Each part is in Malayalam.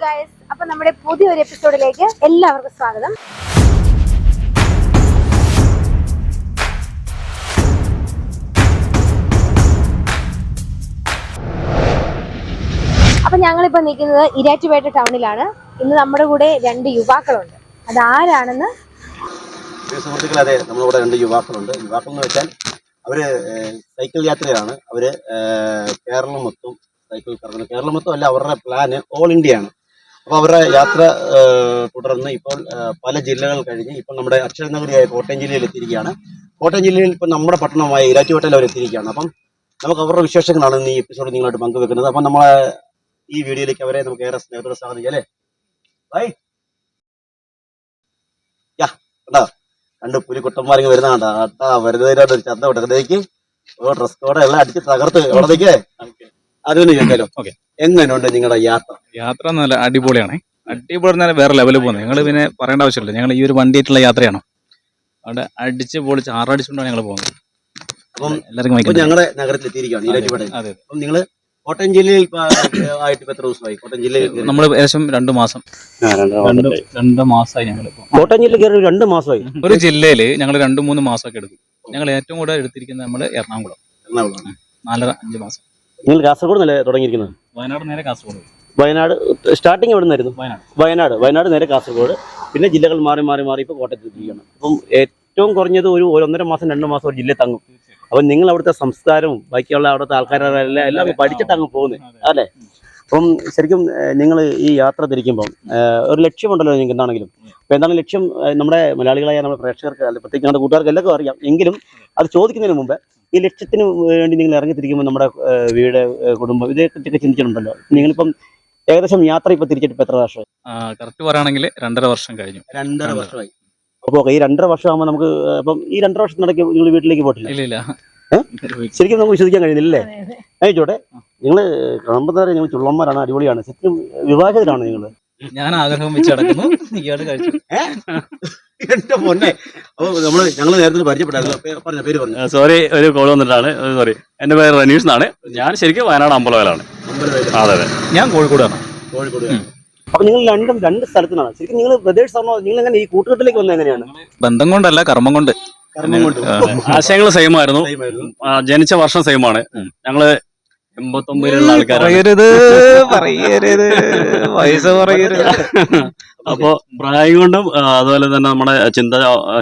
ഗൈസ് അപ്പൊ നമ്മുടെ പുതിയൊരു എപ്പിസോഡിലേക്ക് എല്ലാവർക്കും സ്വാഗതം. അപ്പൊ ഞങ്ങളിപ്പോ നിൽക്കുന്നത് ഇരാറ്റുപേട്ട ടൗണിലാണ്. ഇന്ന് നമ്മുടെ കൂടെ രണ്ട് യുവാക്കളുണ്ട്. അതാരാണെന്ന് സുഹൃത്തുക്കൾ അതെ കൂടെ രണ്ട് യുവാക്കളുണ്ട്. യുവാക്കൾ എന്ന് വെച്ചാൽ അവർ സൈക്കിൾ യാത്രയാണ് അവർ കേരളം മൊത്തം സൈക്കിൾ കറങ്ങുന്നത് കേരളം മൊത്തം അല്ല അവരുടെ പ്ലാന് ഓൾ ഇന്ത്യ ആണ്. അപ്പോൾ അവരുടെ യാത്ര തുടർന്ന് ഇപ്പോൾ പല ജില്ലകൾ കഴിഞ്ഞ് ഇപ്പോൾ നമ്മുടെ അക്ഷരനഗരിയായ കോട്ടയം ജില്ലയിൽ എത്തിയിരിക്കുകയാണ്. കോട്ടയം ജില്ലയിൽ ഇപ്പോൾ നമ്മുടെ പട്ടണമായ ഇരാറ്റുപേട്ടയിൽ അവർ എത്തിയിരിക്കുകയാണ്. അപ്പം നമുക്ക് അവരുടെ വിശേഷങ്ങളാണ് ഈ എപ്പിസോഡ് നിങ്ങളായിട്ട് പങ്കുവെക്കുന്നത്. അപ്പം നമ്മളെ ഈ വീഡിയോയിലേക്ക് അവരെ നമുക്ക് ഏറെ സ്നേഹത്തോടെ സ്വാഗതം അല്ലേ? ബൈ. യാ രണ്ട് പുലിക്കുട്ടന്മാരിങ്ങ് വരുന്ന കണ്ടാ ആട്ടാ വരുന്നതിനോട് ചന്ത വിട്ടതിലേക്ക് ഓ ഡ്രസ് കോഡ് എല്ലാം അടിച്ച് തകർത്ത്. എവിടത്തേക്ക് അതിന് ചോദിക്കാലോ Okay. എങ്ങനെയുണ്ട് നിങ്ങളുടെ യാത്ര? യാത്ര നല്ല അടിപൊളിയാണ്. അടിപൊളി നല്ല വേറെ ലെവലിൽ പോകുന്നത് ഞങ്ങൾ പിന്നെ പറയേണ്ട ആവശ്യമില്ല. ഞങ്ങൾ ഈ ഒരു വണ്ടിയായിട്ടുള്ള യാത്രയാണ്. അവിടെ അടിച്ച് പൊളിച്ച് ആറടിച്ചുകൊണ്ടാണ് ഞങ്ങൾ പോകുന്നത്. അപ്പം എല്ലാവർക്കും ഞങ്ങളുടെ നഗരത്തിൽ എത്തിയിരിക്കുകയാണ് ഈരാറ്റുപേട്ടയിൽ അതെ അപ്പം നിങ്ങൾ കോട്ടയം ജില്ലയിൽ ആയിട്ട് എത്ര ദിവസമായി? കോട്ടയം ജില്ലയിൽ നമ്മൾ ഏകദേശം രണ്ട് മാസം. രണ്ട് രണ്ട് മാസമായി ഞങ്ങൾ കോട്ടയം ജില്ലയിൽ കയറി രണ്ട് മാസമായി. ഒരു ജില്ലയിൽ ഞങ്ങൾ രണ്ട് മൂന്ന് മാസമൊക്കെ എടുക്കും. ഞങ്ങൾ ഏറ്റവും കൂടുതൽ എടുത്തിരിക്കുന്നത് നമ്മൾ എറണാകുളം. എറണാകുളം. നാലര അഞ്ച് മാസം. നിങ്ങൾ കാസർഗോഡ് നില തുടങ്ങിയിരിക്കുന്നത്? വയനാട് നേരെ കാസർഗോഡ്. വയനാട് സ്റ്റാർട്ടിങ് എവിടെ നിന്നായിരുന്നു വയനാട്. വയനാട്. വയനാട് നേരെ കാസർഗോഡ്. പിന്നെ ജില്ലകൾ മാറി മാറി മാറി ഇപ്പോൾ കോട്ടയത്ത് എത്തിയിരിക്കുകയാണ് അപ്പം ഏറ്റവും കുറഞ്ഞത് ഒരു ഒന്നര മാസം രണ്ട് മാസം ഒരു ജില്ലയിൽ തങ്ങും. അപ്പം നിങ്ങൾ അവിടുത്തെ സംസ്കാരവും ബാക്കിയുള്ള അവിടുത്തെ ആൾക്കാരെല്ലാം എല്ലാം പഠിച്ചിട്ട് അങ്ങ് പോകുന്നത് അല്ലേ? അപ്പം ശരിക്കും നിങ്ങൾ ഈ യാത്ര തിരിക്കുമ്പം ഒരു ലക്ഷ്യമുണ്ടല്ലോ നിങ്ങൾക്ക് എന്താണെങ്കിലും. അപ്പം എന്താണ് ലക്ഷ്യം? നമ്മുടെ മലയാളികളായ നമ്മുടെ പ്രേക്ഷകർക്ക് അല്ലെങ്കിൽ പ്രത്യേകിച്ച് നമ്മുടെ കൂട്ടുകാർക്ക് എല്ലാവർക്കും അറിയാം. എങ്കിലും അത് ചോദിക്കുന്നതിന് മുമ്പ് ഈ ലക്ഷ്യത്തിന് വേണ്ടി നിങ്ങൾ ഇറങ്ങി തിരിക്കുമ്പോൾ നമ്മുടെ വീട് കുടുംബം ഇതേക്കുറിച്ചൊക്കെ ചിന്തിച്ചിട്ടുണ്ടല്ലോ. നിങ്ങളിപ്പം ഏകദേശം യാത്ര ഇപ്പൊ തിരിച്ചിട്ട് ഇപ്പം എത്ര വർഷം കറക്റ്റ് പറയുകയാണെങ്കിൽ രണ്ടര വർഷം കഴിഞ്ഞു. രണ്ടര. വർഷമായി. അപ്പോൾ ഈ രണ്ടര വർഷം ആകുമ്പോൾ നമുക്ക് അപ്പം ഈ രണ്ടര വർഷം വർഷത്തിനിടയ്ക്ക് നിങ്ങൾ വീട്ടിലേക്ക് പോയിട്ടില്ല? ഇല്ല? ശരിക്കും നമുക്ക് വിശ്വസിക്കാൻ കഴിയുന്നില്ലേ അയച്ചോട്ടെ നിങ്ങൾ കാണുമ്പോൾ തന്നെ നിങ്ങൾ ചുള്ളന്മാരാണ് അടിപൊളിയാണ്. ശരിക്കും വിവാഹിതരാണ് നിങ്ങൾ. ഞാൻ ആഗ്രഹം വെച്ച് നടക്കുന്നു. ഇയാൾ കഴിച്ചു. എന്റെ പൊന്നെ. അപ്പോൾ നമ്മൾ ഞങ്ങൾ നേരത്തെ പരിചയപ്പെട്ടായിരുന്നു. പറഞ്ഞ പേര് പറഞ്ഞു. സോറി ഒരു കോൾ വന്നിട്ടാണ്. സോറി എന്റെ പേര് റനീഷ് എന്നാണ്. ഞാൻ ശരിക്കും വയനാട് അമ്പലവയലാണ്. അതെ അതെ. ഞാൻ കോഴിക്കോടാണ് കോഴിക്കോട്. അപ്പൊ നിങ്ങൾ രണ്ടും രണ്ട് സ്ഥലത്തുനിന്നാണ് ശരിക്കും നിങ്ങൾ ബ്രദേഴ്സ് ആണോ? നിങ്ങൾ എങ്ങനെ ഈ കൂട്ടുകെട്ടിലേക്ക് വന്നത് എങ്ങനെയാണ്? ബന്ധം കൊണ്ടല്ല കർമ്മം കൊണ്ട്. ആശയങ്ങൾ സെയിം ആയിരുന്നു. ജനിച്ച വർഷം സെയിം ആണ്. ഞങ്ങൾ എൺപത്തൊമ്പതിലുള്ള ആൾക്കാരാണ്. പറയരുത് പറയരുത്. വയസ്സ് പറയരുത്. അപ്പോ പ്രായം കൊണ്ടും ആ, അതുപോലെ തന്നെ നമ്മുടെ ചിന്താ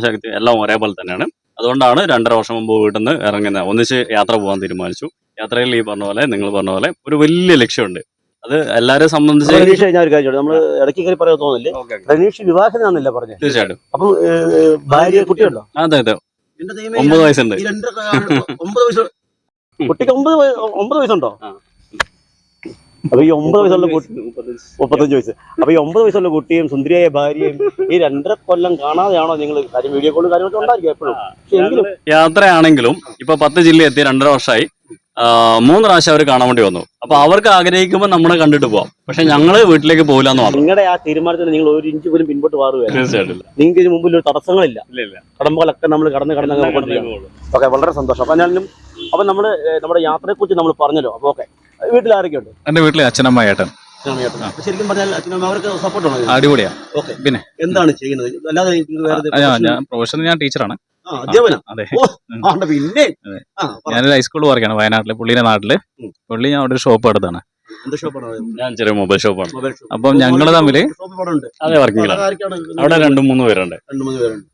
ശക്തി എല്ലാം ഒരേപോലെ തന്നെയാണ്. അതുകൊണ്ടാണ് രണ്ടര വർഷം മുമ്പ് വീട്ടിൽ നിന്ന് ഇറങ്ങുന്നത്. ഒന്നിച്ച് യാത്ര പോകാൻ തീരുമാനിച്ചു. യാത്രയിൽ ഈ പറഞ്ഞ പോലെ നിങ്ങൾ പറഞ്ഞ പോലെ ഒരു വലിയ ലക്ഷ്യമുണ്ട്. അത് എല്ലാരെ സംബന്ധിച്ച് റനീഷ് ഞാൻ ഒരു കാര്യം ചോദിച്ചോട്ടെ? നമ്മൾ ഇടയ്ക്ക് കയറി പറയാൻ തോന്നില്ലേ? റനീഷ് വിവാഹിതനാണെന്നില്ല പറഞ്ഞത് തീർച്ചയായിട്ടും. അപ്പൊ ഏഹ്, ഭാര്യ കുട്ടിയുണ്ടോ? അതെ അതെ. ഒമ്പത് വയസ്സുണ്ട്. ഈ രണ്ടര ഒമ്പത് വയസ്സ് കുട്ടിക്ക് ഒമ്പത് ഒമ്പത് വയസ്സുണ്ടോ. അപ്പൊ ഈ ഒമ്പത് വയസ്സുള്ള കുട്ടി മുപ്പത്തഞ്ച്. വയസ്സ്. അപ്പൊ ഈ ഒമ്പത് വയസ്സുള്ള കുട്ടിയും സുന്ദരിയായ ഭാര്യയും ഈ രണ്ടര കൊല്ലം കാണാതെയാണോ നിങ്ങൾ കാര്യം വീഡിയോ കോളും കാര്യങ്ങളൊക്കെ ഉണ്ടായിരിക്കും എപ്പോഴും. യാത്രയാണെങ്കിലും ഇപ്പൊ പത്ത് ജില്ല എത്തി രണ്ടര വർഷമായി മൂന്ന് പ്രാവശ്യം അവർ കാണാൻ വേണ്ടി വന്നു. അപ്പൊ അവർക്ക് ആഗ്രഹിക്കുമ്പോൾ നമ്മളെ കണ്ടിട്ട് പോവാം. പക്ഷെ ഞങ്ങൾ വീട്ടിലേക്ക് പോകില്ല എന്ന് പറഞ്ഞു നിങ്ങളുടെ ആ തീരുമാനത്തിൽ നിങ്ങൾ ഒരു ഇഞ്ച് പോലും പിൻപോട്ട് തീർച്ചയായിട്ടും നിങ്ങൾക്ക് ഇതിന് മുമ്പിൽ ഒരു തടസ്സങ്ങളില്ല. ഇല്ല ഇല്ല. കടമ്പകളൊക്കെ നമ്മൾ കടന്ന് കടന്ന്. ഓക്കെ വളരെ സന്തോഷം. അപ്പൊ ഞാനും അപ്പൊ നമ്മൾ നമ്മുടെ യാത്രയെ കുറിച്ച് നമ്മൾ പറഞ്ഞല്ലോ. അപ്പൊ ഓക്കെ വീട്ടിൽ ആരൊക്കെയുണ്ട്? എന്റെ വീട്ടിലെ അച്ഛനമ്മ ഏട്ടൻ. ശരിക്കും പറഞ്ഞാൽ അച്ഛനമ്മ അവർക്ക് സപ്പോർട്ട് ആണോ? അടിപൊളിയാ. ഓക്കെ. പിന്നെ? എന്താണ് ചെയ്യുന്നത്? അല്ലാതെ ഞാൻ പ്രൊഫഷണൽ ഞാൻ ടീച്ചറാണ് പിന്നെ. ഞാനൊരു ഹൈസ്കൂളിൽ വർക്കാണ് വയനാട്ടിൽ പുള്ളിയുടെ നാട്ടിൽ. പുള്ളി ഞാൻ അവിടെ ഒരു ഷോപ്പ് എടുത്താണ് ഞാൻ ചെറിയ മൊബൈൽ ഷോപ്പാണ്. അപ്പം ഞങ്ങൾ തമ്മിൽ ഷോപ്പ് ഇവിടെ അതെ വർക്കിംഗിലാണ് അവിടെ രണ്ടു മൂന്ന് പേരുണ്ട്. രണ്ട് മൂന്ന് പേരുണ്ട്.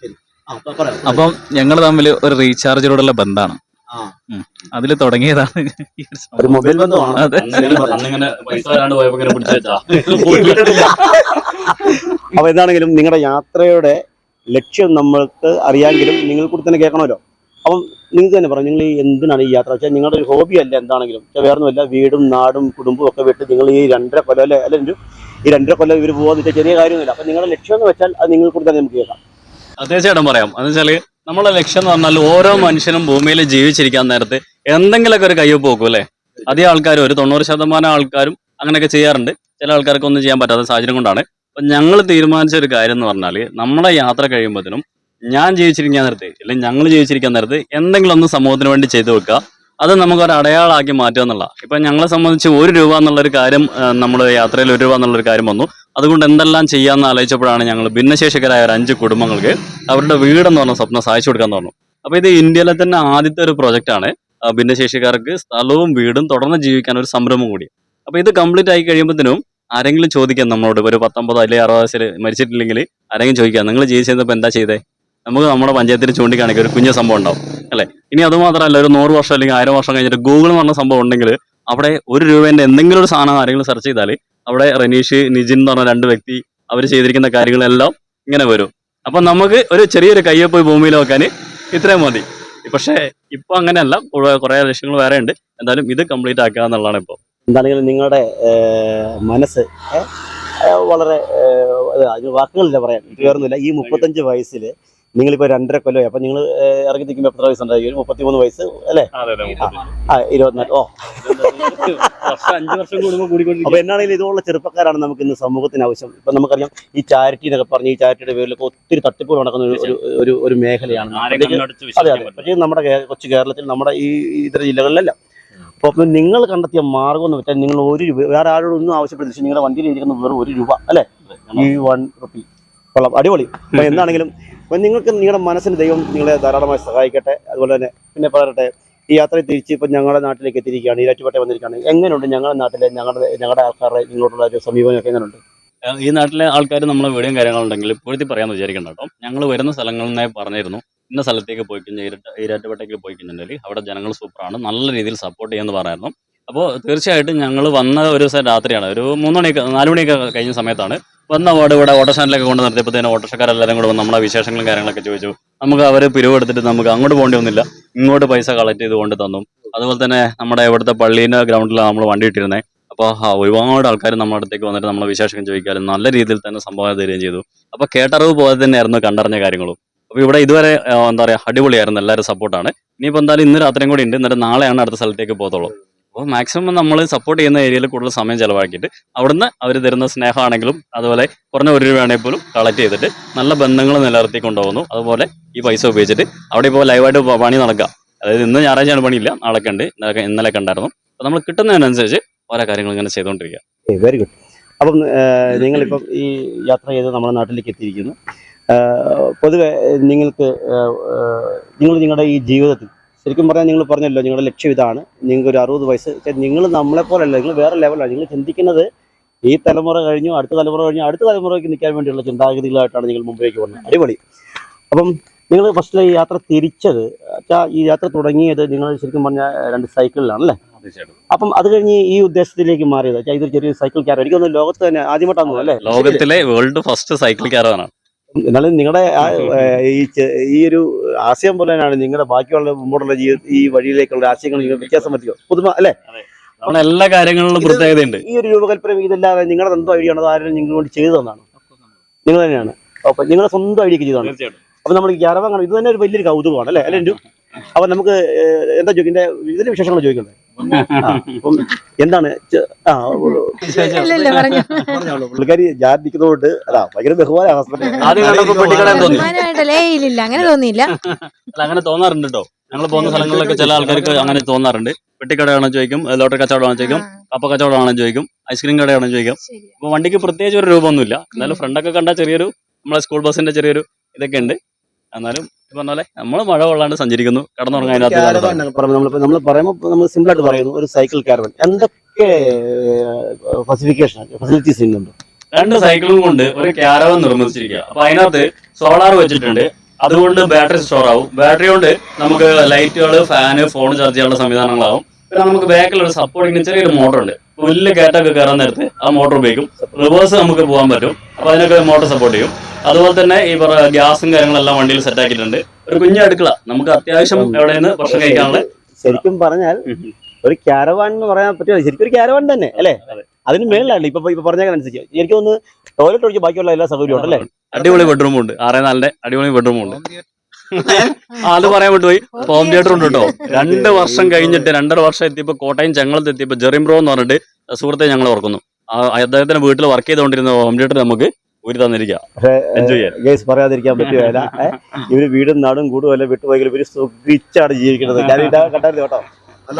ശരി. ആ പ- പറയാം. അപ്പം ഞങ്ങൾ തമ്മിൽ ഒരു റീചാർജിലൂടെയുള്ള ബന്ധാണ്. ആ. അതിൽ തുടങ്ങിയതാണ് അപ്പൊ എന്താണെങ്കിലും നിങ്ങളുടെ യാത്രയുടെ ലക്ഷ്യം നമ്മൾക്ക് അറിയാമെങ്കിലും നിങ്ങൾ കൂടി തന്നെ കേൾക്കണമല്ലോ. അപ്പം നിങ്ങൾക്ക് തന്നെ പറഞ്ഞു നിങ്ങൾ എന്തിനാണ് ഈ യാത്ര? വെച്ചാൽ നിങ്ങളുടെ ഒരു ഹോബി അല്ല എന്താണെങ്കിലും? പക്ഷേ വേറെ ഒന്നുമല്ല വീടും നാടും കുടുംബവും ഒക്കെ വിട്ട് നിങ്ങൾ ഈ രണ്ടര കൊല്ലം അല്ലെ അല്ലെങ്കിൽ ഈ രണ്ടര കൊല്ലം ഇവർ പോകാൻ വെച്ചാൽ ചെറിയ കാര്യമൊന്നുമില്ല. അപ്പം നിങ്ങളുടെ ലക്ഷ്യം എന്ന് വെച്ചാൽ അത് നിങ്ങൾ കൂടി തന്നെ നമുക്ക് കേൾക്കാം. തീർച്ചയായിട്ടും പറയാം. എന്ന് വെച്ചാൽ നമ്മളെ ലക്ഷ്യം എന്ന് പറഞ്ഞാൽ ഓരോ മനുഷ്യനും ഭൂമിയിൽ ജീവിച്ചിരിക്കാൻ നേരത്തെ എന്തെങ്കിലുമൊക്കെ ഒരു കയ്യൊപ്പ് പോകും അല്ലേ? അധികം ആൾക്കാരും ഒരു തൊണ്ണൂറ് ശതമാനം ആൾക്കാരും അങ്ങനെയൊക്കെ ചെയ്യാറുണ്ട്. ചില ആൾക്കാർക്ക് ഒന്നും ചെയ്യാൻ പറ്റാത്ത സാഹചര്യം കൊണ്ടാണ്. അപ്പൊ ഞങ്ങൾ തീരുമാനിച്ച ഒരു കാര്യം എന്ന് പറഞ്ഞാൽ നമ്മളെ യാത്ര കഴിയുമ്പോഴത്തേനും ഞാൻ ജീവിച്ചിരിക്കാൻ നേരത്തെ അല്ലെങ്കിൽ ഞങ്ങൾ ജീവിച്ചിരിക്കാൻ നേരത്ത് എന്തെങ്കിലും ഒന്ന് സമൂഹത്തിന് വേണ്ടി ചെയ്തു വെക്കുക. അത് നമുക്ക് ഒരു അടയാളമാക്കി മാറ്റുക എന്നുള്ള. ഇപ്പൊ ഞങ്ങളെ സംബന്ധിച്ച് ഒരു രൂപ എന്നുള്ളൊരു കാര്യം നമ്മൾ യാത്രയിൽ ഒരു രൂപ എന്നുള്ളൊരു കാര്യം വന്നു. അതുകൊണ്ട് എന്തെല്ലാം ചെയ്യാമെന്ന് ആലോചിച്ചപ്പോഴാണ് ഞങ്ങൾ ഭിന്നശേഷിക്കരായ ഒരു അഞ്ച് കുടുംബങ്ങൾക്ക് അവരുടെ വീടെന്ന് പറഞ്ഞ സ്വപ്നം സഹായിച്ചു കൊടുക്കാൻ തോന്നുന്നു അപ്പോൾ ഇത് ഇന്ത്യയിലെ തന്നെ ആദ്യത്തെ ഒരു പ്രൊജക്റ്റാണ് ഭിന്നശേഷിക്കാർക്ക് സ്ഥലവും വീടും തുടർന്ന് ജീവിക്കാൻ ഒരു സംരംഭം കൂടി. അപ്പോൾ ഇത് കംപ്ലീറ്റ് ആയി കഴിയുമ്പോഴത്തേനും ആരെങ്കിലും ചോദിക്കാം നമ്മളോട്. ഒരു പത്തൊമ്പതോ അല്ലെങ്കിൽ അറുപത് വയസ്സിൽ മരിച്ചിട്ടില്ലെങ്കിൽ ആരെങ്കിലും ചോദിക്കാം. നിങ്ങൾ ജീവിച്ചിരുന്നപ്പോൾ എന്താ ചെയ്തേ? നമുക്ക് നമ്മുടെ പഞ്ചായത്തിൽ ചൂണ്ടിക്കാണിക്കുക ഒരു കുഞ്ഞു സംഭവം ഉണ്ടാവും അല്ലേ? ഇനി അതുമാത്രമല്ല ഒരു നൂറ് വർഷം അല്ലെങ്കിൽ ആയിരം വർഷം കഴിഞ്ഞിട്ട് ഗൂഗിൾ എന്ന് പറഞ്ഞ സംഭവം ഉണ്ടെങ്കിൽ അവിടെ ഒരു രൂപേന്റെ എന്തെങ്കിലും ഒരു സാധനം ആരെങ്കിലും സെർച്ച് ചെയ്താൽ അവിടെ റനീഷ് നിജിൻ എന്ന് പറഞ്ഞ രണ്ട് വ്യക്തി അവർ ചെയ്തിരിക്കുന്ന കാര്യങ്ങളെല്ലാം ഇങ്ങനെ വരും. അപ്പം നമുക്ക് ഒരു ചെറിയൊരു കയ്യൊപ്പ് ഭൂമിയിൽ വെക്കാൻ ഇത്രയും മതി. പക്ഷേ ഇപ്പം അങ്ങനെയല്ല. കുറെ ലക്ഷ്യങ്ങൾ വേറെ ഉണ്ട് എന്തായാലും ഇത് കംപ്ലീറ്റ് ആക്കുക എന്നുള്ളതാണ് ഇപ്പോൾ. എന്താണെങ്കിലും നിങ്ങളുടെ മനസ്സ് വളരെ അതിന് വാക്കുകളില്ല പറയാൻ. തീർന്നില്ല ഈ മുപ്പത്തഞ്ച് വയസ്സിൽ നിങ്ങളിപ്പോൾ രണ്ടര കൊല്ലമായി. അപ്പം നിങ്ങൾ ഇറങ്ങി നിൽക്കുമ്പോൾ എത്ര വയസ്സുണ്ടായി? ഒരു മുപ്പത്തിമൂന്ന് വയസ്സ് അല്ലേ? ആ ഇരുപത്തിനാല്. ഓ. അഞ്ച് വർഷം കൂടുമ്പോൾ കൂടിക്കൊണ്ടിരിക്കും അപ്പോൾ എന്നാണെങ്കിലും ഇതുപോലുള്ള ചെറുപ്പക്കാരാണ് നമുക്ക് ഇന്ന് സമൂഹത്തിന് ആവശ്യം. ഇപ്പൊ നമുക്കറിയാം ഈ ചാരിറ്റി എന്നൊക്കെ പറഞ്ഞ് ഈ ചാരിറ്റിയുടെ പേരിലൊക്കെ ഒത്തിരി തട്ടിപ്പുകൾ നടക്കുന്ന ഒരു- ഒരു ഒരു മേഖലയാണ്. അതെ അതെ. പക്ഷേ നമ്മുടെ കൊച്ചു കേരളത്തിൽ നമ്മുടെ ഈ ഇതര ജില്ലകളിലല്ല അപ്പോൾ അപ്പം നിങ്ങൾ കണ്ടെത്തിയ മാർഗം എന്ന് വെച്ചാൽ നിങ്ങൾ ഒരു രൂപ വേറെ ആരോടും ഒന്നും ആവശ്യപ്പെട്ടില്ല നിങ്ങളുടെ വണ്ടിയിൽ ഇരിക്കുന്ന വെറും ഒരു രൂപ അല്ലേ? ഈ വൺ റുപ്പി കൊള്ളാം. അടിപൊളി. അപ്പൊ എന്താണെങ്കിലും അപ്പൊ നിങ്ങൾക്ക് നിങ്ങളുടെ മനസ്സിന് ദൈവം നിങ്ങളെ ധാരാളമായി സഹായിക്കട്ടെ. അതുപോലെ തന്നെ പിന്നെ പറയട്ടെ ഈ യാത്ര തിരിച്ച് ഇപ്പം ഞങ്ങളുടെ നാട്ടിലേക്ക് എത്തിയിരിക്കുകയാണ്. ഈരാറ്റുപേട്ട വന്നിരിക്കുകയാണ്. എങ്ങനെയുണ്ട് ഞങ്ങളുടെ നാട്ടിലെ ഞങ്ങളുടെ ഞങ്ങളുടെ ആൾക്കാരുടെ ഇങ്ങോട്ടുള്ള ഒരു സമീപനമൊക്കെ എങ്ങനെയുണ്ട്? ഈ നാട്ടിലെ ആൾക്കാർ നമ്മളെ വീടും കാര്യങ്ങളുണ്ടെങ്കിൽ ഇപ്പോഴത്തെ പറയാമെന്ന് വിചാരിക്കണ്ട കേട്ടോ. ഞങ്ങൾ വരുന്ന സ്ഥലങ്ങളിനെ പറഞ്ഞിരുന്നു. ഇന്ന സ്ഥലത്തേക്ക് പോയി കഴിഞ്ഞാൽ ഇരട്ട ഈരാറ്റുപേട്ടയ്ക്ക് പോയി കഴിഞ്ഞിട്ടുണ്ടെങ്കിൽ അവിടെ ജനങ്ങൾ സൂപ്പറാണ്. നല്ല രീതിയിൽ സപ്പോർട്ട് ചെയ്യുമെന്ന് പറയായിരുന്നു അപ്പോൾ തീർച്ചയായിട്ടും ഞങ്ങൾ വന്ന ഒരു ദിവസം രാത്രിയാണ്. ഒരു മൂന്ന് മണിയൊക്കെ നാല് മണിയൊക്കെ കഴിഞ്ഞ സമയത്താണ്. വന്ന അവിടെ ഇവിടെ ഓട്ടോസ്റ്റാൻഡിലൊക്കെ കൊണ്ട് നിർത്തിയപ്പോഴത്തേനും ഓട്ടോഷക്കാരെല്ലാവരും കൂടെ നമ്മളെ വിശേഷങ്ങളും കാര്യങ്ങളൊക്കെ ചോദിച്ചു. നമുക്ക് അവർ പിരിവ് എടുത്തിട്ട് നമുക്ക് അങ്ങോട്ട് പോകേണ്ടി വന്നില്ല. ഇങ്ങോട്ട് പൈസ കളക്ട് ചെയ്ത് കൊണ്ട് തന്നു. അതുപോലെ തന്നെ നമ്മുടെ ഇവിടുത്തെ പള്ളീന്റെ ഗ്രൗണ്ടിലാണ് നമ്മൾ വണ്ടി ഇട്ടിരുന്നത് അപ്പോൾ ഒരുപാട് ആൾക്കാർ നമ്മുടെ അടുത്തേക്ക് വന്നിട്ട് നമ്മളെ വിശേഷം ചോദിക്കാനും നല്ല രീതിയിൽ തന്നെ സംഭാവന തരികയും ചെയ്തു. അപ്പോൾ കേട്ടറിവ് പോലെ തന്നെയായിരുന്നു കണ്ടറിഞ്ഞ കാര്യങ്ങളും. അപ്പോൾ ഇവിടെ ഇതുവരെ എന്താ പറയുക അടിപൊളിയായിരുന്നു. എല്ലാവരും സപ്പോർട്ടാണ് ഇനിയിപ്പോൾ എന്തായാലും ഇന്ന് രാത്രിയും കൂടി ഉണ്ട്. എന്നിട്ട് നാളെയാണ് അടുത്ത സ്ഥലത്തേക്ക് പോകത്തുള്ളൂ. അപ്പോൾ മാക്സിമം നമ്മൾ സപ്പോർട്ട് ചെയ്യുന്ന ഏരിയയിൽ കൂടുതൽ സമയം ചിലവാക്കിയിട്ട് അവിടുന്ന് അവർ തരുന്ന സ്നേഹമാണെങ്കിലും അതുപോലെ കുറഞ്ഞ ഒരു രൂപയാണെങ്കിൽ പോലും കളക്ട് ചെയ്തിട്ട് നല്ല ബന്ധങ്ങൾ നിലനിർത്തി കൊണ്ടുപോകുന്നു. അതുപോലെ ഈ പൈസ ഉപയോഗിച്ചിട്ട് അവിടെ ഇപ്പോൾ ലൈവായിട്ട് പണി നടക്കുക. അതായത് ഇന്ന് ഞായറാഴ്ചയാണ് പണിയില്ല നാളെ ഉണ്ട്. ഇന്നലെ കണ്ടായിരുന്നു അപ്പോൾ നമ്മൾ കിട്ടുന്നതിനനുസരിച്ച് ഓരോ കാര്യങ്ങൾ ഇങ്ങനെ ചെയ്തുകൊണ്ടിരിക്കുക. വെരി ഗുഡ് അപ്പം നിങ്ങളിപ്പം ഈ യാത്ര ചെയ്ത് നമ്മുടെ നാട്ടിലേക്ക് എത്തിയിരിക്കുന്നു. പൊതുവെ നിങ്ങൾക്ക് നിങ്ങൾ നിങ്ങളുടെ ഈ ജീവിതത്തിൽ ശരിക്കും പറഞ്ഞാൽ നിങ്ങൾ പറഞ്ഞല്ലോ നിങ്ങളുടെ ലക്ഷ്യം ഇതാണ് നിങ്ങൾക്ക് ഒരു അറുപത് വയസ്സ് നിങ്ങൾ നമ്മളെപ്പോലല്ല നിങ്ങൾ വേറെ ലെവലാണ് നിങ്ങൾ ചിന്തിക്കുന്നത് ഈ തലമുറ കഴിഞ്ഞു അടുത്ത തലമുറ കഴിഞ്ഞു അടുത്ത തലമുറയ്ക്ക് നിൽക്കാൻ വേണ്ടിയുള്ള ചിന്താഗതികളായിട്ടാണ് നിങ്ങൾ മുമ്പിലേക്ക് വന്നത് അടിപൊളി. അപ്പം നിങ്ങൾ ഫസ്റ്റിലെ ഈ യാത്ര തിരിച്ചത് ഈ യാത്ര തുടങ്ങിയത് നിങ്ങൾ ശരിക്കും പറഞ്ഞാൽ രണ്ട് സൈക്കിളിലാണ് അല്ലേ? അപ്പം അത് കഴിഞ്ഞ് ഈ ഉദ്ദേശത്തിലേക്ക് മാറിയത് ഇതൊരു ചെറിയ സൈക്കിൾ ക്യാരോ എനിക്ക് തോന്നുന്നു ലോകത്ത് തന്നെ ആദ്യമായിട്ടാണ് അല്ലേ? ലോകത്തിലെ വേൾഡ് ഫസ്റ്റ് സൈക്കിൾ കാരവാനാണ് എന്നാലും നിങ്ങളുടെ ഈ ഈ ഒരു ആശയം പോലെ തന്നെയാണ് നിങ്ങളുടെ ബാക്കിയുള്ള മുമ്പോട്ടുള്ള ജീവിത ഈ വഴിയിലേക്കുള്ള ആശയങ്ങൾ നിങ്ങൾ വ്യത്യാസം പറ്റിയോ പുതുമ അല്ലേ? അവിടെ എല്ലാ കാര്യങ്ങളിലും പ്രത്യേകതയുണ്ട്. ഈ ഒരു രൂപകൽപ്പന ഇതല്ലാതെ നിങ്ങളുടെ സ്വന്തം ഐഡിയ ആണോ? ആരും നിങ്ങൾ കൊണ്ട് ചെയ്തു തന്നാണ് നിങ്ങൾ തന്നെയാണ്. അപ്പൊ നിങ്ങളുടെ സ്വന്തം ഐഡിയക്ക് ചെയ്തതാണ് അപ്പൊ നമ്മൾ ക്യാരവാൻ കാണും. ഇത് തന്നെ ഒരു വലിയൊരു കൗതുകമാണ് അല്ലേ? അല്ലേ അപ്പൊ നമുക്ക് എന്താ ചോദിക്കണ്ടേ ഇതിന്റെ വിശേഷങ്ങൾ ചോദിക്കണ്ടേ? അപ്പം എന്താണ്? പുള്ളിക്കാരി ഞാൻ നിൽക്കുന്നതുകൊണ്ട് അതാ ഭയങ്കര ബഹുമാന അങ്ങനെ തോന്നിയില്ല. അല്ല അങ്ങനെ തോന്നാറുണ്ട് കേട്ടോ ഞങ്ങൾ പോകുന്ന സ്ഥലങ്ങളിലൊക്കെ ചില ആൾക്കാർക്ക് അങ്ങനെ തോന്നാറുണ്ട്. പെട്ടിക്കടയാണോ ചോദിക്കും ലോട്ടറി കച്ചവടമാണോ ചോദിക്കും കപ്പ കച്ചവടമാണോ ചോദിക്കും ഐസ്ക്രീം കടയാണോ ചോദിക്കും. അപ്പൊ വണ്ടിക്ക് പ്രത്യേകിച്ച് ഒരു രൂപമൊന്നുമില്ല. എന്നാലും ഫ്രണ്ടൊക്കെ കണ്ടാൽ ചെറിയൊരു നമ്മളെ സ്കൂൾ ബസ്സിന്റെ ചെറിയൊരു ഇതൊക്കെ ഉണ്ട്. എന്നാലും പറഞ്ഞാലേ പറഞ്ഞ പോലെ നമ്മൾ മഴ കൊള്ളാണ്ട് സഞ്ചരിക്കുന്നു. കടന്നുറങ്ങാൻ നമ്മൾ പറയുമ്പോൾ നമ്മൾ സിമ്പിൾ ആയിട്ട് പറയുന്നു. ഒരു സൈക്കിൾ കാരവൻ എന്തൊക്കെ ഫെസിഫിക്കേഷൻ ഫെസിലിറ്റീസ് ഇന്നുണ്ട്? രണ്ട് സൈക്കിളും കൊണ്ട് ഒരു ക്യാരവൻ നിർമ്മിച്ചിരിക്കുക. അപ്പൊ അതിനകത്ത് സോളാർ വെച്ചിട്ടുണ്ട്. അതുകൊണ്ട് ബാറ്ററി സ്റ്റോർ ആവും. ബാറ്ററി കൊണ്ട് നമുക്ക് ലൈറ്റുകൾ ഫാന് ഫോൺ ചാർജ് ചെയ്യാനുള്ള സംവിധാനങ്ങളാവും. പിന്നെ നമുക്ക് ബാക്കിൽ ഒരു സപ്പോർട്ടിങ് ചെറിയൊരു മോട്ടർ ഉണ്ട്. വലിയ കയറ്റൊക്കെ കയറാൻ നേരത്ത് ആ മോട്ടർ ഉപയോഗിക്കും. റിവേഴ്സ് നമുക്ക് പോകാൻ പറ്റും. അപ്പൊ അതിനൊക്കെ മോട്ടർ സപ്പോർട്ട് ചെയ്യും. അതുപോലെ തന്നെ ഈ പറ ഗ്യാസും കാര്യങ്ങളെല്ലാം വണ്ടിയിൽ സെറ്റ് ആക്കിയിട്ടുണ്ട്. ഒരു കുഞ്ഞു അടുക്കള. നമുക്ക് അത്യാവശ്യം എവിടെ നിന്ന് ഭക്ഷണം കഴിക്കാനുള്ള ശരിക്കും പറഞ്ഞാൽ ഒരു ക്യാരവാൻ എന്ന് പറയാൻ പറ്റുമോ ശരിക്കും ഒരു ക്യാരവാൻ തന്നെ അല്ലേ? അതിന് മേളിലാണ് ഇപ്പൊ ഇപ്പൊ പറഞ്ഞതിനനുസരിച്ച് എനിക്ക് ഒന്ന് ടോയ്ലറ്റ് ഒഴിച്ച് ബാക്കിയുള്ള എല്ലാ സൗകര്യവും ഉണ്ടല്ലേ? അടിപൊളി ബെഡ്റൂം ഉണ്ട്. ആറേ നാലിന്റെ അടിപൊളി ബെഡ്റൂം ഉണ്ട്. അത് പറയാൻ വിട്ടുപോയി. ഹോം തിയേറ്റർ ഉണ്ട് കേട്ടോ. രണ്ട് വർഷം കഴിഞ്ഞിട്ട് രണ്ടര വർഷം എത്തിയപ്പോ കോട്ടയം ചങ്ങളത്ത് എത്തിയപ്പോ ജെറിംബ്രോ എന്ന് പറഞ്ഞിട്ട് സുഹൃത്തെ ഞങ്ങൾ ഓർക്കുന്നു. ആ, അദ്ദേഹത്തിന്റെ വീട്ടിൽ വർക്ക് ചെയ്തുകൊണ്ടിരുന്ന ഹോം തിയേറ്റർ നമുക്ക് ഊരി തന്നിരിക്കുക പക്ഷേ എൻജോയ് പറയാതിരിക്കാൻ പറ്റുകയില്ല ഇവർ വീടും നാടും കൂടുമല്ല വിട്ടുപോയെങ്കിൽ ഇവർ സുഖിച്ചാണ് ജീവിക്കുന്നത്. ഞാൻ കണ്ടായിരുന്നു കേട്ടോ.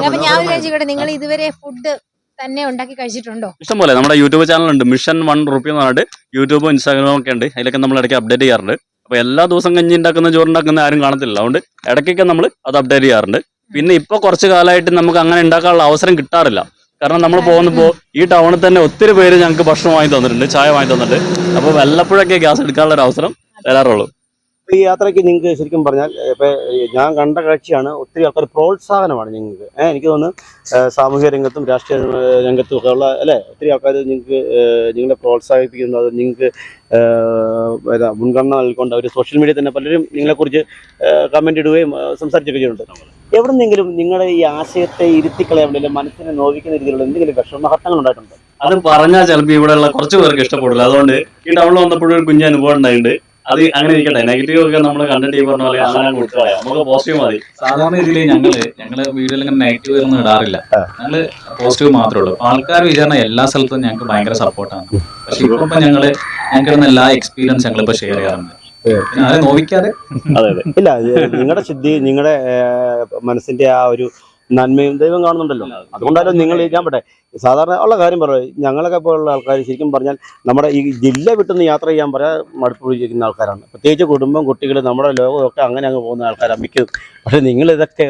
ഞാൻ വിചാരിച്ചോട്ടെ നിങ്ങൾ ഇതുവരെ ഫുഡ് തന്നെ ഉണ്ടാക്കി കഴിച്ചിട്ടുണ്ടോ? ഇഷ്ടംപോലെ. നമ്മുടെ യൂട്യൂബ് ചാനലുണ്ട്. മിഷൻ വൺ റുപ്പി എന്ന് പറഞ്ഞിട്ട് യൂട്യൂബും ഇൻസ്റ്റാഗ്രാമും ഒക്കെ ഉണ്ട്. അതിലൊക്കെ നമ്മൾ ഇടയ്ക്ക് അപ്ഡേറ്റ് ചെയ്യാറുണ്ട്. അപ്പൊ എല്ലാ ദിവസം കഞ്ഞി ഉണ്ടാക്കുന്ന ചോറ് ഉണ്ടാക്കുന്ന ആരും കാണത്തില്ല. അതുകൊണ്ട് ഇടയ്ക്കൊക്കെ നമ്മൾ അത് അപ്ഡേറ്റ് ചെയ്യാറുണ്ട്. പിന്നെ ഇപ്പൊ കുറച്ച് കാലമായിട്ട് നമുക്ക് അങ്ങനെ ഉണ്ടാക്കാനുള്ള അവസരം കിട്ടാറില്ല. കാരണം നമ്മൾ പോകുന്നപ്പോൾ ഈ ടൗണിൽ തന്നെ ഒത്തിരി പേര് ഞങ്ങൾക്ക് ഭക്ഷണം വാങ്ങി തന്നിട്ടുണ്ട് ചായ വാങ്ങി തന്നിട്ടുണ്ട്. അപ്പോൾ വല്ലപ്പോഴൊക്കെ ഗ്യാസ് എടുക്കാനുള്ള ഒരു അവസരം തരാറുള്ളൂ ഈ യാത്രയ്ക്ക് നിങ്ങൾക്ക് ശരിക്കും പറഞ്ഞാൽ ഇപ്പൊ ഞാൻ കണ്ട കാഴ്ചയാണ് ഒത്തിരി ആൾക്കാർ പ്രോത്സാഹനമാണ് നിങ്ങൾക്ക്. ഏഹ് എനിക്ക് തോന്നുന്നു സാമൂഹ്യ രംഗത്തും രാഷ്ട്രീയ രംഗത്തും ഒക്കെ ഉള്ള അല്ലെ? ഒത്തിരി ആൾക്കാർ നിങ്ങൾക്ക് നിങ്ങളെ പ്രോത്സാഹിപ്പിക്കുന്നു. അത് നിങ്ങൾക്ക് മുൻഗണന നൽകിക്കൊണ്ട് അവർ സോഷ്യൽ മീഡിയ തന്നെ പലരും നിങ്ങളെക്കുറിച്ച് കമന്റ് ഇടുകയും സംസാരിച്ചൊക്കെ ചെയ്യുന്നുണ്ട്. എവിടെന്നെങ്കിലും നിങ്ങളുടെ ഈ ആശയത്തെ ഇരുത്തിക്കളയാൻ വേണ്ടി മനസ്സിനെ നോവിക്കുന്ന രീതിയിലുള്ള എന്തെങ്കിലും വിഷമഹത്തങ്ങൾ ഉണ്ടായിട്ടുണ്ട്? അത് പറഞ്ഞാൽ ചിലപ്പോൾ ഇവിടെയുള്ള കുറച്ച് പേർക്ക് ഇഷ്ടപ്പെടില്ല. അതുകൊണ്ട് ഈ ടൗണിൽ വന്നപ്പോഴും ഒരു കുഞ്ഞ് അനുഭവം ഉണ്ടായിട്ടുണ്ട്. അത് അങ്ങനെ ഇരിക്കട്ടെ. നെഗറ്റീവ് ഒക്കെ നമ്മൾ കണ്ടന്റ് ഈ പറഞ്ഞ പോലെ അങ്ങനെ കൊടുത്തു കളയാം. നമുക്ക് പോസിറ്റീവ് മതി. സാധാരണ രീതിയിൽ ഞങ്ങൾ ഞങ്ങൾ വീഡിയോയിൽ ഇങ്ങനെ നെഗറ്റീവ് ഒന്നും ഇടാറില്ല. ഞങ്ങൾ പോസിറ്റീവ് മാത്രമേ ഉള്ളൂ. ആൾക്കാർ വിചാരണ എല്ലാ സ്ഥലത്തും ഞങ്ങൾക്ക് ഭയങ്കര സപ്പോർട്ടാണ് പക്ഷെ ഇപ്പൊ ഞങ്ങൾ ഞങ്ങൾക്ക് എല്ലാ എക്സ്പീരിയൻസ് ഞങ്ങൾ ഇപ്പൊ ഷെയർ ചെയ്യാറുണ്ട് നോവിക്കാതെ? അതെ അതെ. ഇല്ല നിങ്ങളുടെ സിദ്ധി നിങ്ങളുടെ മനസ്സിന്റെ ആ ഒരു നന്മയും ദൈവം കാണുന്നുണ്ടല്ലോ. അതുകൊണ്ടായാലും നിങ്ങൾ ഞാൻ പറ്റേ. സാധാരണ ഉള്ള കാര്യം പറയും. ഞങ്ങളൊക്കെ പോലുള്ള ആൾക്കാർ ശരിക്കും പറഞ്ഞാൽ നമ്മുടെ ഈ ജില്ല വിട്ടുനിന്ന് യാത്ര ചെയ്യാൻ പറയാൻ മടുപ്പ് പിടിച്ചിരിക്കുന്ന ആൾക്കാരാണ്. പ്രത്യേകിച്ച് കുടുംബം കുട്ടികൾ നമ്മുടെ ലോകമൊക്കെ അങ്ങനെ അങ്ങ് പോകുന്ന ആൾക്കാരാണ് മിക്കതും. പക്ഷെ നിങ്ങൾ ഇതൊക്കെ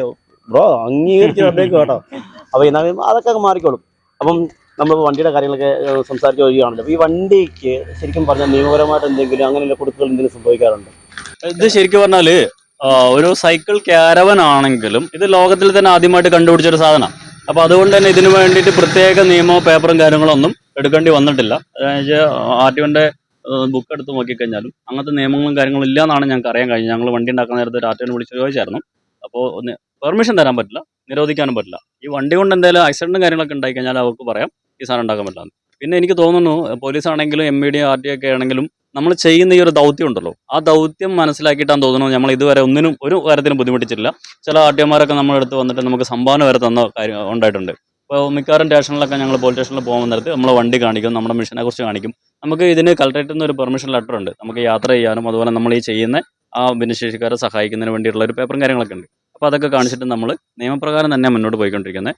ബ്രോ അംഗീകരിച്ചിട്ടുണ്ടെങ്കിൽ കേട്ടോ. അപ്പോൾ ഇന്ന അതൊക്കെ മാറിക്കോളും. അപ്പം നമ്മൾ വണ്ടിയുടെ കാര്യങ്ങളൊക്കെ സംസാരിച്ച് വരികയാണല്ലോ. ഈ വണ്ടിക്ക് ശരിക്കും പറഞ്ഞാൽ നിയമപരമായിട്ട് എന്തെങ്കിലും അങ്ങനെയുള്ള കൊടുക്കുകൾ എന്തെങ്കിലും സംഭവിക്കാറുണ്ട്? ഇത് ശരിക്കും പറഞ്ഞാൽ ആ, ഒരു സൈക്കിൾ ക്യാരവൻ ആണെങ്കിലും ഇത് ലോകത്തിൽ തന്നെ ആദ്യമായിട്ട് കണ്ടുപിടിച്ച ഒരു സാധനം. അപ്പൊ അതുകൊണ്ട് തന്നെ ഇതിനു വേണ്ടിയിട്ട് പ്രത്യേക നിയമോ പേപ്പറും കാര്യങ്ങളും ഒന്നും എടുക്കേണ്ടി വന്നിട്ടില്ല. ആർ ടി ബുക്ക് എടുത്ത് നോക്കിക്കഴിഞ്ഞാലും അങ്ങനത്തെ നിയമങ്ങളും കാര്യങ്ങളും ഇല്ല എന്നാണ് ഞങ്ങൾക്ക് അറിയാൻ കഴിഞ്ഞത്. ഞങ്ങൾ വണ്ടി ഉണ്ടാക്കുന്ന നേരത്തെ ഒരു ആർ വിളിച്ച് ചോദിച്ചായിരുന്നു. അപ്പോൾ പെർമിഷൻ തരാൻ പറ്റില്ല നിരോധിക്കാനും പറ്റില്ല. ഈ വണ്ടി കൊണ്ട് എന്തെങ്കിലും ആക്സിഡന്റും കാര്യങ്ങളൊക്കെ ഉണ്ടായി കഴിഞ്ഞാൽ അവർക്ക് പറയാം ഈ സാധനം ഉണ്ടാക്കാൻ പറ്റില്ല പിന്നെ എനിക്ക് തോന്നുന്നു പോലീസാണെങ്കിലും M E D R T ഒക്കെ ആണെങ്കിലും നമ്മൾ ചെയ്യുന്ന ഈ ഒരു ദൗത്യം ഉണ്ടല്ലോ ആ ദൗത്യം മനസ്സിലാക്കിയിട്ടാണ് തോന്നുന്നു നമ്മൾ ഇതുവരെ ഒന്നിനും ഒരു കാര്യത്തിനും ബുദ്ധിമുട്ടിച്ചില്ല ചില ആർട്ടിയന്മാരൊക്കെ നമ്മുടെ അടുത്ത് വന്നിട്ട് നമുക്ക് സംഭാവന വരെ തന്ന കാര്യം ഉണ്ടായിട്ടുണ്ട്. ഇപ്പോൾ മിക്കവാറും സ്റ്റേഷനിലൊക്കെ ഞങ്ങൾ പോലീസ് സ്റ്റേഷനിൽ പോകുന്ന നേരത്ത് നമ്മൾ വണ്ടി കാണിക്കും നമ്മുടെ മിഷനെ കുറിച്ച് കാണിക്കും. നമുക്ക് ഇതിന് കളക്ടറേറ്റിൽ നിന്ന് ഒരു പെർമിഷൻ ലെറ്റർ ഉണ്ട്. നമുക്ക് യാത്ര ചെയ്യാനും അതുപോലെ നമ്മൾ ഈ ചെയ്യുന്ന ആ ഭിന്നശേഷിക്കാരെ സഹായിക്കുന്നതിന് വേണ്ടിയിട്ടുള്ള ഒരു പേപ്പർ കാര്യങ്ങളൊക്കെ ഉണ്ട്. അപ്പോൾ അതൊക്കെ കാണിച്ചിട്ട് നമ്മൾ നിയമപ്രകാരം തന്നെ മുന്നോട്ട് പോയിക്കൊണ്ടിരിക്കുന്നത്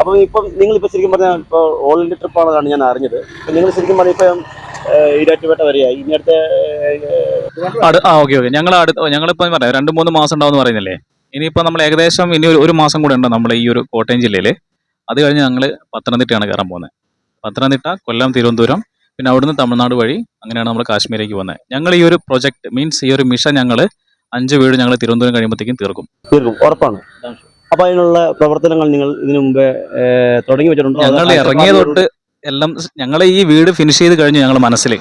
അപ്പൊ ഇപ്പം നിങ്ങൾ ഇപ്പൊ ശരിക്കും പറഞ്ഞാൽ ഇപ്പൊ ഓൾ ഇന്ത്യ ട്രിപ്പാണെന്നാണ് ഞാൻ അറിഞ്ഞത്. നിങ്ങൾ ശരിക്കും പറഞ്ഞാൽ ഇപ്പം ഈരാറ്റുപേട്ട വരെയായി ഇനി അടുത്ത അടു- ആ ഓക്കെ ഓക്കെ. ഞങ്ങൾ അടുത്ത ഞങ്ങളിപ്പോൾ പറയാം രണ്ട് മൂന്ന് മാസം ഉണ്ടാവും പറയുന്നില്ലേ? ഇനിയിപ്പോൾ നമ്മൾ ഏകദേശം ഇനി ഒരു- ഒരു മാസം കൂടെ ഉണ്ട് നമ്മൾ ഈ ഒരു കോട്ടയം ജില്ലയിൽ അത് കഴിഞ്ഞ് ഞങ്ങൾ പത്തനംതിട്ടയാണ് കയറാൻ പോകുന്നത്. പത്തനംതിട്ട കൊല്ലം തിരുവനന്തപുരം പിന്നെ അവിടുന്ന് തമിഴ്നാട് വഴി അങ്ങനെയാണ് നമ്മൾ കാശ്മീരേക്ക് പോകുന്നത്. ഞങ്ങൾ ഈ ഒരു പ്രൊജക്ട് മീൻസ് ഈ ഒരു മിഷൻ ഞങ്ങൾ അഞ്ച് വീട് ഞങ്ങൾ തിരുവനന്തപുരം കഴിയുമ്പോഴത്തേക്കും തീർക്കും. തീർക്കും. ഉറപ്പാണ്. അപ്പൊ അതിനുള്ള പ്രവർത്തനങ്ങൾ നിങ്ങൾ ഇതിനു മുമ്പേ തുടങ്ങി വെച്ചിട്ടുണ്ടോ? ഞങ്ങൾ ഇറങ്ങിയ തൊട്ട് എല്ലാം ഞങ്ങൾ ഈ വീട് ഫിനിഷ് ചെയ്ത് കഴിഞ്ഞു ഞങ്ങൾ മനസ്സിൽ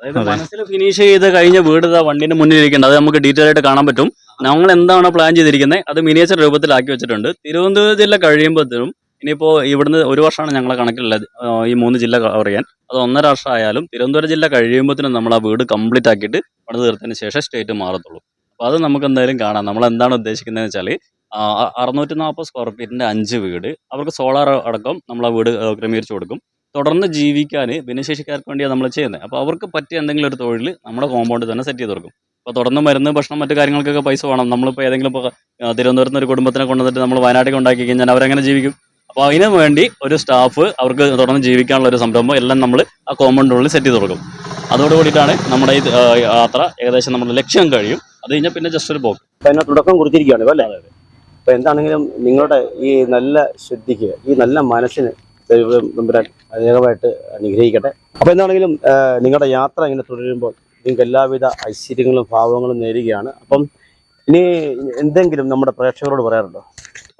അതായത് മനസ്സിൽ ഫിനിഷ് ചെയ്ത് കഴിഞ്ഞ വീട് ഇതാ വണ്ടിന്റെ മുന്നിൽ ഇരിക്കുന്നുണ്ട് അത് നമുക്ക് ഡീറ്റെയിൽ ആയിട്ട് കാണാൻ പറ്റും. ഞങ്ങൾ എന്താണ് പ്ലാൻ ചെയ്തിരിക്കുന്നത് അത് മിനിയേച്ചർ രൂപത്തിലാക്കി വെച്ചിട്ടുണ്ട്. തിരുവനന്തപുരം ജില്ല കഴിയുമ്പോഴത്തേനും ഇനിയിപ്പോൾ ഇവിടുന്ന് ഒരു വർഷമാണ് ഞങ്ങളെ കണക്കിലുള്ളത്. ഈ മൂന്ന് ജില്ല കവർ ചെയ്യാൻ അത് ഒന്നര വർഷം ആയാലും തിരുവനന്തപുരം ജില്ല കഴിയുമ്പോഴത്തേനും നമ്മൾ ആ വീട് കംപ്ലീറ്റ് ആക്കിയിട്ട് പണിത് തീർത്തതിന് ശേഷം സ്റ്റേറ്റ് മാറത്തുള്ളൂ. അപ്പോൾ അത് നമുക്ക് എന്തായാലും കാണാം. നമ്മൾ എന്താണ് ഉദ്ദേശിക്കുന്നതെന്ന് വെച്ചാൽ അറുന്നൂറ്റി നാൽപ്പത് സ്ക്വയർ ഫീറ്റിന്റെ അഞ്ച് വീട്. അവർക്ക് സോളാർ അടക്കം നമ്മൾ ആ വീട് ക്രമീകരിച്ച് കൊടുക്കും. തുടർന്ന് ജീവിക്കാൻ ഭിന്നശേഷിക്കാർക്ക് വേണ്ടിയാണ് നമ്മൾ ചെയ്യുന്നത് അപ്പോൾ അവർക്ക് പറ്റിയ എന്തെങ്കിലും ഒരു തൊഴിൽ നമ്മുടെ കോമ്പൗണ്ടിൽ തന്നെ സെറ്റ് ചെയ്ത് കൊടുക്കും. അപ്പോൾ തുടർന്ന് മരുന്ന് ഭക്ഷണം മറ്റു കാര്യങ്ങൾക്കൊക്കെ പൈസ വേണം. നമ്മളിപ്പോൾ ഏതെങ്കിലും ഇപ്പോൾ തിരുവനന്തപുരത്ത് നിന്ന് ഒരു കുടുംബത്തിനെ കൊണ്ടുവന്നിട്ട് നമ്മൾ വയനാട്ടിൽ ഉണ്ടാക്കി കഴിഞ്ഞാൽ അവരെങ്ങനെ ജീവിക്കും? അപ്പോൾ അതിന് വേണ്ടി ഒരു സ്റ്റാഫ് അവർക്ക് തുടർന്ന് ജീവിക്കാനുള്ള ഒരു സംരംഭം എല്ലാം നമ്മൾ ആ കോമ്പൗണ്ടിനുള്ളിൽ സെറ്റ് ചെയ്ത് കൊടുക്കും. അതോട് കൂടിയിട്ടാണ് നമ്മുടെ ഈ യാത്ര ഏകദേശം നമ്മുടെ ലക്ഷ്യം കഴിയും. അത് കഴിഞ്ഞാൽ പിന്നെ ജസ്റ്റ് ഒരു പോക്ക് തുടക്കം കുറിച്ചിരിക്കുകയാണ് അല്ലേ? അപ്പൊ എന്താണെങ്കിലും നിങ്ങളുടെ ഈ നല്ല ശുദ്ധിക്ക് ഈ നല്ല മനസ്സിന് അനേകമായിട്ട് അനുഗ്രഹിക്കട്ടെ. അപ്പൊ എന്താണെങ്കിലും നിങ്ങളുടെ യാത്ര ഇങ്ങനെ തുടരുമ്പോൾ നിങ്ങൾക്ക് എല്ലാവിധ ഐശ്വര്യങ്ങളും ഭാവങ്ങളും നേരുകയാണ്. അപ്പം ഇനി എന്തെങ്കിലും നമ്മുടെ പ്രേക്ഷകരോട് പറയാറുണ്ടോ?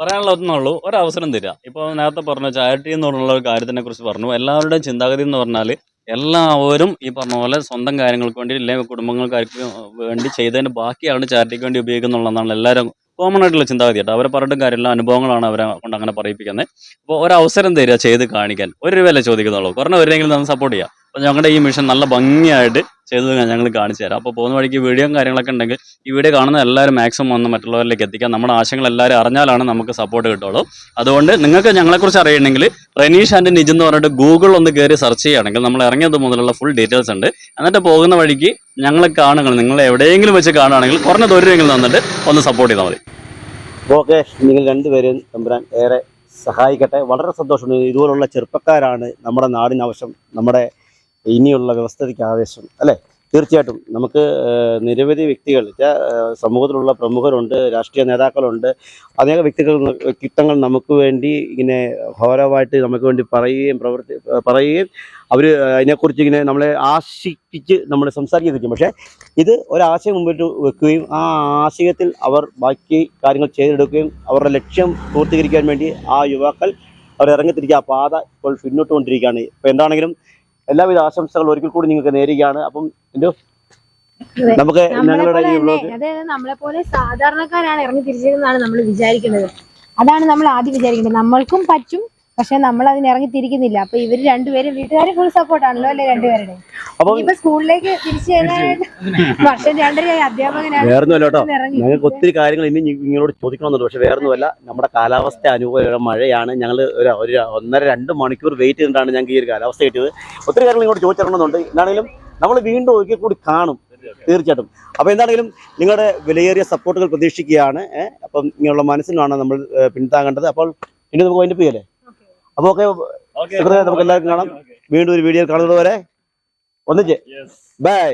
പറയാനുള്ള ഒന്നുള്ളൂ ഒരവസരം തരിക ഇപ്പോൾ നേരത്തെ പറഞ്ഞ ചാരിറ്റി എന്ന് പറഞ്ഞുള്ള ഒരു കാര്യത്തിനെ കുറിച്ച് പറഞ്ഞു. എല്ലാവരുടെയും ചിന്താഗതി എന്ന് പറഞ്ഞാൽ എല്ലാവരും ഈ പറഞ്ഞ പോലെ സ്വന്തം കാര്യങ്ങൾക്ക് വേണ്ടി അല്ലെങ്കിൽ കുടുംബങ്ങൾക്കാർക്ക് വേണ്ടി ചെയ്തതിന് ബാക്കിയാണ് ചാരിറ്റിക്ക് വേണ്ടി ഉപയോഗിക്കുന്നുള്ളതാണ് എല്ലാവരും കോമൺ ആയിട്ടുള്ള ചിന്താഗതി കേട്ടോ അവരെ പറഞ്ഞിട്ടും കാര്യമില്ല. അനുഭവങ്ങളാണ് അവരെ കൊണ്ട് അങ്ങനെ പറയിപ്പിക്കുന്നത്. അപ്പോൾ ഒരവസരം തരിക ചെയ്ത് കാണിക്കാൻ. ഒരു രൂപയല്ലേ ചോദിക്കുന്നുള്ളൂ. കുറഞ്ഞ വരുന്നെങ്കിലും നമ്മൾ സപ്പോർട്ട് ചെയ്യാം. അപ്പോൾ ഞങ്ങളുടെ ഈ മിഷൻ നല്ല ഭംഗിയായിട്ട് ചെയ്ത് ഞങ്ങൾ കാണിച്ചു തരാം. അപ്പോൾ പോകുന്ന വഴിക്ക് വീഡിയോയും കാര്യങ്ങളൊക്കെ ഉണ്ടെങ്കിൽ ഈ വീഡിയോ കാണുന്ന എല്ലാവരും മാക്സിമം വന്ന് മറ്റുള്ളവരിലേക്ക് എത്തിക്കാം. നമ്മുടെ ആശയങ്ങൾ എല്ലാവരും അറിഞ്ഞാലാണ് നമുക്ക് സപ്പോർട്ട് കിട്ടുള്ളൂ. അതുകൊണ്ട് നിങ്ങൾക്ക് ഞങ്ങളെക്കുറിച്ച് അറിയണമെങ്കിൽ റനീഷ് ആൻഡ് നിജ് എന്ന് പറഞ്ഞിട്ട് ഗൂഗിൾ ഒന്ന് കയറി സെർച്ച് ചെയ്യുകയാണെങ്കിൽ നമ്മൾ ഇറങ്ങിയത് മുതലുള്ള ഫുൾ ഡീറ്റെയിൽസ് ഉണ്ട്. എന്നിട്ട് പോകുന്ന വഴിക്ക് ഞങ്ങളെ കാണുകൾ നിങ്ങൾ എവിടെയെങ്കിലും വെച്ച് കാണുകയാണെങ്കിൽ കുറഞ്ഞ ദൂരമെങ്കിലും തന്നിട്ട് ഒന്ന് സപ്പോർട്ട് ചെയ്താൽ മതി. ഓക്കെ നിങ്ങൾ രണ്ടുപേരും തമ്പുരാൻ ഏറെ സഹായിക്കട്ടെ. വളരെ സന്തോഷമുണ്ട്. ഇതുപോലുള്ള ചെറുപ്പക്കാരാണ് നമ്മുടെ നാടിനാവശ്യം നമ്മുടെ ഇനിയുള്ള വ്യവസ്ഥയ്ക്ക് ആവേശം. അല്ലേ? തീർച്ചയായിട്ടും. നമുക്ക് നിരവധി വ്യക്തികൾ സമൂഹത്തിലുള്ള പ്രമുഖരുണ്ട് രാഷ്ട്രീയ നേതാക്കളുണ്ട്. അനേക വ്യക്തികൾ വ്യക്തിത്വങ്ങൾ നമുക്ക് വേണ്ടി ഇങ്ങനെ ഘോരമായിട്ട് നമുക്ക് വേണ്ടി പറയുകയും പ്രവർത്തി പറയുകയും അവർ അതിനെക്കുറിച്ച് ഇങ്ങനെ നമ്മളെ ആശിപ്പിച്ച് നമ്മൾ സംസാരിക്കുകയും ചെയ്യും. പക്ഷേ ഇത് ഒരാശയം മുമ്പിട്ട് വെക്കുകയും ആ ആശയത്തിൽ അവർ ബാക്കി കാര്യങ്ങൾ ചെയ്തെടുക്കുകയും അവരുടെ ലക്ഷ്യം പൂർത്തീകരിക്കാൻ വേണ്ടി ആ യുവാക്കൾ അവർ ഇറങ്ങിത്തിരിക്കുക ആ പാത ഇപ്പോൾ പിന്നോട്ട് കൊണ്ടിരിക്കുകയാണ് ഇപ്പോൾ എന്താണെങ്കിലും എല്ലാവിധ ആശംസകളും ഒരിക്കൽ കൂടി നിങ്ങൾക്ക് നേരുകയാണ്. അപ്പം എന്തോ? നമുക്ക് നമ്മളെ ഞങ്ങളുടെ ഈ അതായത് നമ്മളെ പോലെ സാധാരണക്കാരാണ് ഇറങ്ങി തിരിച്ചതെന്നാണ് നമ്മൾ വിചാരിക്കുന്നത്. അതാണ് നമ്മൾ ആദ്യം വിചാരിക്കുന്നത്. നമ്മൾക്കും പറ്റും പക്ഷെ നമ്മൾ അതിന് ഇറങ്ങി തിരിക്കുന്നില്ല അപ്പൊ ഇവർ രണ്ടുപേരും വീട്ടുകാരെ ഫുൾ സപ്പോർട്ടാണല്ലോ അല്ലെ രണ്ടുപേരുടെ? ഇപ്പൊ സ്കൂളിലേക്ക് തിരിച്ചു വർഷം രണ്ടരയായി അധ്യാപകനാണ്. ഞങ്ങൾക്ക് ഒത്തിരി കാര്യങ്ങൾ ഇനി നിങ്ങളോട് ചോദിക്കണമെന്നുണ്ട്. പക്ഷെ വേറൊന്നുമല്ല നമ്മുടെ കാലാവസ്ഥ അനുകൂല മഴയാണ്. ഞങ്ങൾ ഒരു ഒരു ഒന്നര രണ്ട് മണിക്കൂർ വെയിറ്റ് ചെയ്തിട്ടാണ് ഞങ്ങൾക്ക് ഈ ഒരു കാലാവസ്ഥ കിട്ടിയത്. ഒത്തിരി കാര്യങ്ങൾ ഇങ്ങോട്ട് ചോദിച്ചിറങ്ങണമെന്നുണ്ട്. എന്താണെങ്കിലും നമ്മൾ വീണ്ടും ഒരിക്കൽ കൂടി കാണും തീർച്ചയായിട്ടും. അപ്പോൾ എന്താണെങ്കിലും നിങ്ങളുടെ വിലയേറിയ സപ്പോർട്ടുകൾ പ്രതീക്ഷിക്കുകയാണ് അപ്പം ഇങ്ങനെയുള്ള മനസ്സിലാണ് നമ്മൾ പിന്താങ്ങേണ്ടത് അപ്പോൾ ഇനി നമുക്ക് അതിന്റെ ചെയ്യല്ലേ? അപ്പോൾ ഓക്കെ നമുക്ക് എല്ലാവർക്കും കാണാം. വീണ്ടും ഒരു വീഡിയോ കാണുന്നത് വരെ. ഒന്നിച്ച്. ബൈ